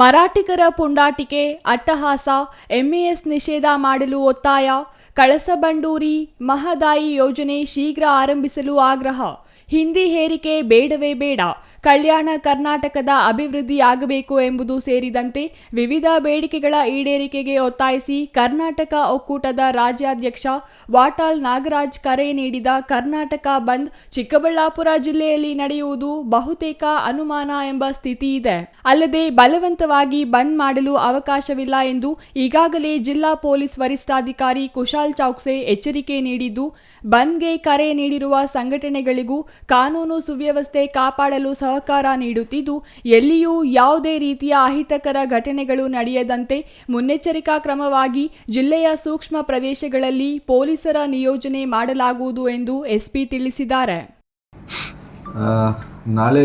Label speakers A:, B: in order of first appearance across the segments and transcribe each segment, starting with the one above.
A: ಮರಾಠಿಗರ ಪುಂಡಾಟಿಕೆ ಅಟ್ಟಹಾಸ MES ನಿಷೇಧ ಮಾಡಲು ಒತ್ತಾಯ ಕಳಸಬಂಡೂರಿ ಮಹದಾಯಿ ಯೋಜನೆ ಶೀಘ್ರ ಆರಂಭಿಸಲು ಆಗ್ರಹ ಹಿಂದಿ ಹೇರಿಕೆ ಬೇಡವೇ ಬೇಡ ಕಲ್ಯಾಣ ಕರ್ನಾಟಕದ ಅಭಿವೃದ್ಧಿಯಾಗಬೇಕು ಎಂಬುದು ಸೇರಿದಂತೆ ವಿವಿಧ ಬೇಡಿಕೆಗಳ ಈಡೇರಿಕೆಗೆ ಒತ್ತಾಯಿಸಿ ಕರ್ನಾಟಕ ಒಕ್ಕೂಟದ ರಾಜ್ಯಾಧ್ಯಕ್ಷ ವಾಟಾಲ್ ನಾಗರಾಜ್ ಕರೆ ನೀಡಿದ ಕರ್ನಾಟಕ ಬಂದ್ ಚಿಕ್ಕಬಳ್ಳಾಪುರ ಜಿಲ್ಲೆಯಲ್ಲಿ ನಡೆಯುವುದು ಬಹುತೇಕ ಅನುಮಾನ ಎಂಬ ಸ್ಥಿತಿ ಇದೆ ಅಲ್ಲದೆ ಬಲವಂತವಾಗಿ ಬಂದ್ ಮಾಡಲು ಅವಕಾಶವಿಲ್ಲ ಎಂದು ಈಗಾಗಲೇ ಜಿಲ್ಲಾ ಪೊಲೀಸ್ ವರಿಷ್ಠಾಧಿಕಾರಿ ಕುಶಾಲ್ ಚೌಕ್ಸೆ ಎಚ್ಚರಿಕೆ ನೀಡಿದ್ದು ಬಂದ್ಗೆ ಕರೆ ನೀಡಿರುವ ಸಂಘಟನೆಗಳಿಗೂ ಕಾನೂನು ಸುವ್ಯವಸ್ಥೆ ಕಾಪಾಡಲು ಸಹ ಸಹಕಾರ ನೀಡುತ್ತಿದ್ದು ಎಲ್ಲಿಯೂ ಯಾವುದೇ ರೀತಿಯ ಅಹಿತಕರ ಘಟನೆಗಳು ನಡೆಯದಂತೆ ಮುನ್ನೆಚ್ಚರಿಕಾ ಕ್ರಮವಾಗಿ ಜಿಲ್ಲೆಯ ಸೂಕ್ಷ್ಮ ಪ್ರದೇಶಗಳಲ್ಲಿ ಪೊಲೀಸರ ನಿಯೋಜನೆ ಮಾಡಲಾಗುವುದು ಎಂದು ಎಸ್ಪಿ ತಿಳಿಸಿದ್ದಾರೆ
B: ನಾಳೆ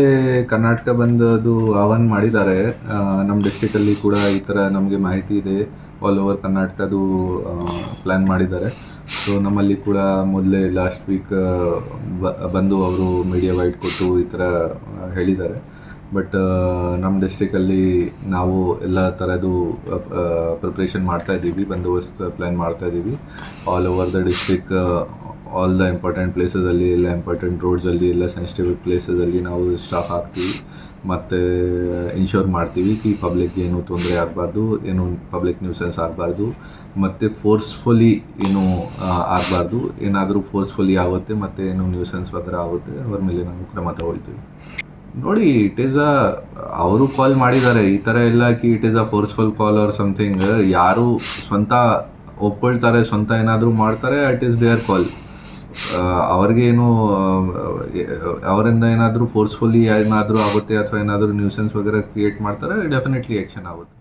B: ಕರ್ನಾಟಕ ಬಂದದು ಆಹ್ವಾನ ಮಾಡಿದ್ದಾರೆ ನಮ್ಮ ಅಲ್ಲಿ ಕೂಡ ಈ ಥರ ನಮಗೆ ಮಾಹಿತಿ ಇದೆ ಆಲ್ ಓವರ್ ಕರ್ನಾಟಕದ್ದು ಪ್ಲ್ಯಾನ್ ಮಾಡಿದ್ದಾರೆ ಸೊ ನಮ್ಮಲ್ಲಿ ಕೂಡ ಮೊದಲೇ ಲಾಸ್ಟ್ ವೀಕ್ ಬಂದು ಅವರು ಮೀಡಿಯಾ ವೈಟ್ ಕೊಟ್ಟು ಈ ಥರ ಹೇಳಿದ್ದಾರೆ ಬಟ್ ನಮ್ಮ ಡಿಸ್ಟಿಕಲ್ಲಿ ನಾವು ಎಲ್ಲ ಥರದ್ದು ಪ್ರಿಪ್ರೇಷನ್ ಮಾಡ್ತಾ ಇದ್ದೀವಿ ಬಂದೋಬಸ್ತ್ ಪ್ಲ್ಯಾನ್ ಮಾಡ್ತಾ ಇದ್ದೀವಿ all over the district all the important ಪ್ಲೇಸಸಲ್ಲಿ ಎಲ್ಲ ಇಂಪಾರ್ಟೆಂಟ್ ರೋಡ್ಸಲ್ಲಿ ಎಲ್ಲ ಸೆನ್ಸಿಟಿವ್ ಪ್ಲೇಸಸಲ್ಲಿ ನಾವು ಸ್ಟಾಫ್ ಹಾಕ್ತೀವಿ ಮತ್ತು ಇನ್ಶೋರ್ ಮಾಡ್ತೀವಿ ಕಿ ಪಬ್ಲಿಕ್ ಏನು ತೊಂದರೆ ಆಗಬಾರ್ದು ಏನು ಪಬ್ಲಿಕ್ ನ್ಯೂಸೆನ್ಸ್ ಆಗಬಾರ್ದು ಮತ್ತು ಫೋರ್ಸ್ಫುಲಿ ಏನು ಆಗಬಾರ್ದು ಏನಾದರೂ ಫೋರ್ಸ್ಫುಲಿ ಆಗುತ್ತೆ ಮತ್ತು ಏನು ನ್ಯೂಸೆನ್ಸ್ ವಗರ ಆಗುತ್ತೆ ಅವ್ರ ಮೇಲೆ ನಾವು ಕ್ರಮ ತಗೊಳ್ತೀವಿ ನೋಡಿ ಇಟ್ ಈಸ್ ಅ ಅವರು ಕಾಲ್ ಮಾಡಿದ್ದಾರೆ ಈ ಥರ ಎಲ್ಲ ಕಿ it is a forceful call or something ಯಾರು ಸ್ವಂತ ಒಪ್ಕೊಳ್ತಾರೆ ಸ್ವಂತ ಏನಾದರೂ ಮಾಡ್ತಾರೆ ಇಟ್ ಈಸ್ ದೇರ್ ಕಾಲ್ ಅವರಿಗೆ ಏನು ಅವರಿಂದ ಏನಾದರೂ ಫೋರ್ಸ್ಫುಲಿ ಏನಾದರೂ ಆಗುತ್ತೆ ಅಥವಾ ಏನಾದರೂ ನ್ಯೂಸೆನ್ಸ್ ವಗೇರೆ ಕ್ರಿಯೇಟ್ ಮಾಡ್ತಾರೆ ಡೆಫಿನೆಟ್ಲಿ ಆ್ಯಕ್ಷನ್ ಆಗುತ್ತೆ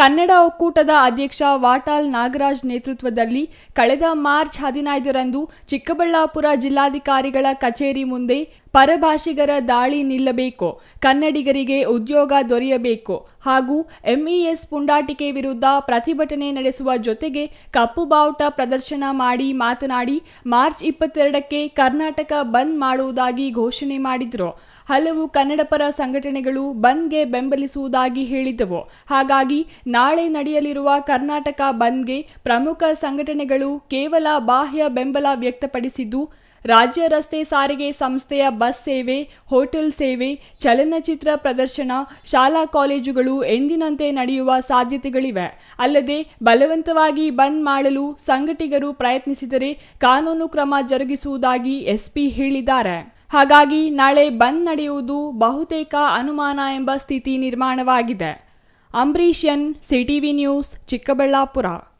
A: ಕನ್ನಡ ಒಕ್ಕೂಟದ ಅಧ್ಯಕ್ಷ ವಾಟಾಲ್ ನಾಗರಾಜ್ ನೇತೃತ್ವದಲ್ಲಿ ಕಳೆದ ಮಾರ್ಚ್ ಹದಿನೈದರಂದು ಚಿಕ್ಕಬಳ್ಳಾಪುರ ಜಿಲ್ಲಾಧಿಕಾರಿಗಳ ಕಚೇರಿ ಮುಂದೆ ಪರಭಾಷಿಗರ ದಾಳಿ ನಿಲ್ಲಬೇಕು ಕನ್ನಡಿಗರಿಗೆ ಉದ್ಯೋಗ ದೊರೆಯಬೇಕು ಹಾಗೂ ಎಂಇಎಸ್ e ಪುಂಡಾಟಿಕೆ ವಿರುದ್ಧ ಪ್ರತಿಭಟನೆ ನಡೆಸುವ ಜೊತೆಗೆ ಕಪ್ಪು ಬಾವುಟ ಪ್ರದರ್ಶನ ಮಾಡಿ ಮಾತನಾಡಿ ಮಾರ್ಚ್ ಇಪ್ಪತ್ತೆರಡಕ್ಕೆ ಕರ್ನಾಟಕ ಬಂದ್ ಮಾಡುವುದಾಗಿ ಘೋಷಣೆ ಮಾಡಿದರು ಹಲವು ಕನ್ನಡಪರ ಸಂಘಟನೆಗಳು ಬಂದ್ಗೆ ಬೆಂಬಲಿಸುವುದಾಗಿ ಹೇಳಿದ್ದವು ಹಾಗಾಗಿ ನಾಳೆ ನಡೆಯಲಿರುವ ಕರ್ನಾಟಕ ಬಂದ್ಗೆ ಪ್ರಮುಖ ಸಂಘಟನೆಗಳು ಕೇವಲ ಬಾಹ್ಯ ಬೆಂಬಲ ವ್ಯಕ್ತಪಡಿಸಿದ್ದು ರಾಜ್ಯ ರಸ್ತೆ ಸಾರಿಗೆ ಸಂಸ್ಥೆಯ ಬಸ್ ಸೇವೆ ಹೋಟೆಲ್ ಸೇವೆ ಚಲನಚಿತ್ರ ಪ್ರದರ್ಶನ ಶಾಲಾ ಕಾಲೇಜುಗಳು ಎಂದಿನಂತೆ ನಡೆಯುವ ಸಾಧ್ಯತೆಗಳಿವೆ ಅಲ್ಲದೆ ಬಲವಂತವಾಗಿ ಬಂದ್ ಮಾಡಲು ಸಂಘಟಿಗರು ಪ್ರಯತ್ನಿಸಿದರೆ ಕಾನೂನು ಕ್ರಮ ಜರುಗಿಸುವುದಾಗಿ ಎಸ್ಪಿ ಹೇಳಿದ್ದಾರೆ ಹಾಗಾಗಿ ನಾಳೆ ಬಂದ್ ನಡೆಯುವುದು ಬಹುತೇಕ ಅನುಮಾನ ಎಂಬ ಸ್ಥಿತಿ ನಿರ್ಮಾಣವಾಗಿದೆ ಅಂಬರೀಷನ್ ಸಿಟಿವಿ ನ್ಯೂಸ್ ಚಿಕ್ಕಬಳ್ಳಾಪುರ